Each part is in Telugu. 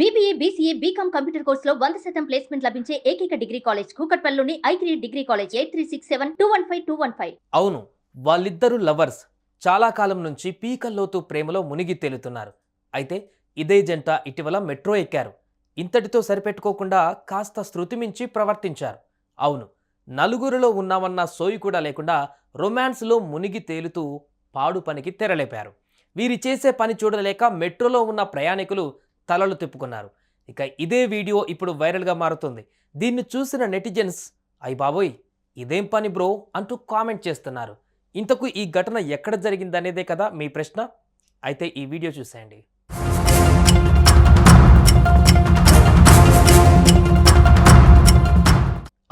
బీబీఏ బీసీఏ బీకామ్ కంప్యూటర్ కోర్సులో వంద శాతం ప్లేస్మెంట్ లభించే ఏకైక డిగ్రీ కాలేజ్ కూకట్పల్లిలోని ఐక్రీ degree college eight three six seven two one five two one five అవును వాళ్ళిద్దరూ లవర్స్. చాలా కాలం నుంచి పీకల్లోతు ప్రేమలో మునిగి తేలుతున్నారు. అయితే ఇదే జంట ఇటీవల మెట్రో ఎక్కారు. ఇంతటితో సరిపెట్టుకోకుండా కాస్త శృతిమించి ప్రవర్తించారు. అవును నలుగురిలో ఉన్నామన్న సోయి కూడా లేకుండా రొమాన్స్లో మునిగి తేలుతూ పాడు పనికి తెరలేపారు. వీరి చేసే పని చూడలేక మెట్రోలో ఉన్న ప్రయాణికులు తలలు తిప్పుకున్నారు. ఇక ఇదే వీడియో ఇప్పుడు వైరల్గా మారుతుంది. దీన్ని చూసిన నెటిజన్స్ అయ్ బాబోయ్ ఇదేం పని బ్రో? అంటూ కామెంట్ చేస్తున్నారు. ఇంతకు ఈ ఘటన ఎక్కడ జరిగిందనేదే కదా మీ ప్రశ్న? అయితే ఈ వీడియో చూసేయండి.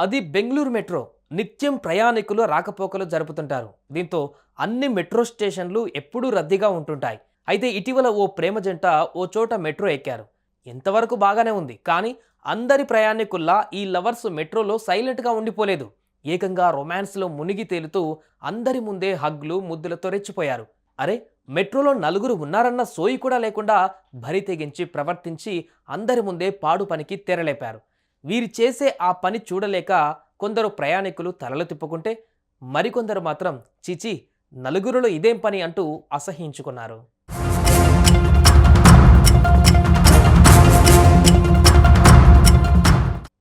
అది బెంగళూరు మెట్రో. నిత్యం ప్రయాణికులు రాకపోకలు జరుపుతుంటారు. దీంతో అన్ని మెట్రో స్టేషన్లు ఎప్పుడూ రద్దీగా ఉంటుంటాయి. అయితే ఇటీవల ఓ ప్రేమ జంట ఓ చోట మెట్రో ఎక్కారు. ఎంతవరకు బాగానే ఉంది కానీ అందరి ప్రయాణికుల్లా ఈ లవర్స్ మెట్రోలో సైలెంట్గా ఉండిపోలేదు. ఏకంగా రొమాన్స్లో మునిగి తేలుతూ అందరి ముందే హగ్లు ముద్దులతో రెచ్చిపోయారు. అరే మెట్రోలో నలుగురు ఉన్నారన్న సోయి కూడా లేకుండా భరి తెగించి ప్రవర్తించి అందరి ముందే పాడు పనికి తెరలేపారు. వీరు చేసే ఆ పని చూడలేక కొందరు ప్రయాణికులు తలలు తిప్పుకుంటే మరికొందరు మాత్రం చిచి నలుగురులో ఇదేం పని అంటూ అసహించుకున్నారు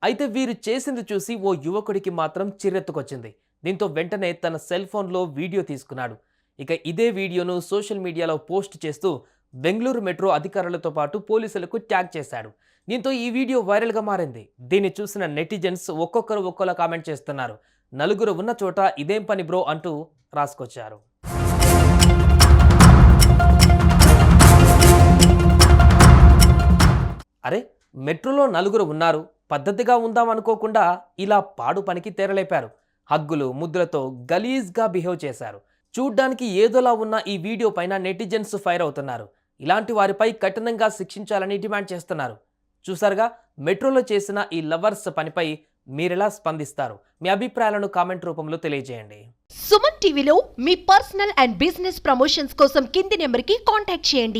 అయితే వీరు చేసింది చూసి ఓ యువకుడికి మాత్రం చిరెత్తుకొచ్చింది దీంతో వెంటనే తన సెల్ ఫోన్లో వీడియో తీసుకున్నాడు. ఇక ఇదే వీడియోను సోషల్ మీడియాలో పోస్ట్ చేస్తూ బెంగళూరు మెట్రో అధికారులతో పాటు పోలీసులకు ట్యాగ్ చేశాడు. దీంతో ఈ వీడియో వైరల్గా మారింది. దీన్ని చూసిన నెటిజన్స్ ఒక్కొక్కరు ఒక్కోలా కామెంట్ చేస్తున్నారు. నలుగురు ఉన్న చోట ఇదేం పని బ్రో అంటూ రాసుకొచ్చారు. అరే మెట్రోలో నలుగురు ఉన్నారు. పద్ధతిగా ఉందాం అనుకోకుండా ఇలా పాడు పనికి తెరలేపారు. హగ్గులు ముద్రతో గలీజ్గా బిహేవ్ చేశారు. చూడ్డానికి ఏదోలా ఉన్న ఈ వీడియో పైన నెటిజన్స్ ఫైర్ అవుతున్నారు. ఇలాంటి వారిపై కఠినంగా శిక్షించాలని డిమాండ్ చేస్తున్నారు. చూసారుగా మెట్రోలో చేసిన ఈ లవర్స్ పనిపై మీరెలా స్పందిస్తారు? మీ అభిప్రాయాలను కామెంట్ రూపంలో తెలియజేయండి. సుమన్ టీవీలో మీ పర్సనల్ అండ్ బిజినెస్ ప్రమోషన్స్ కోసం కింది నెంబర్కి కాంటాక్ట్ చేయండి.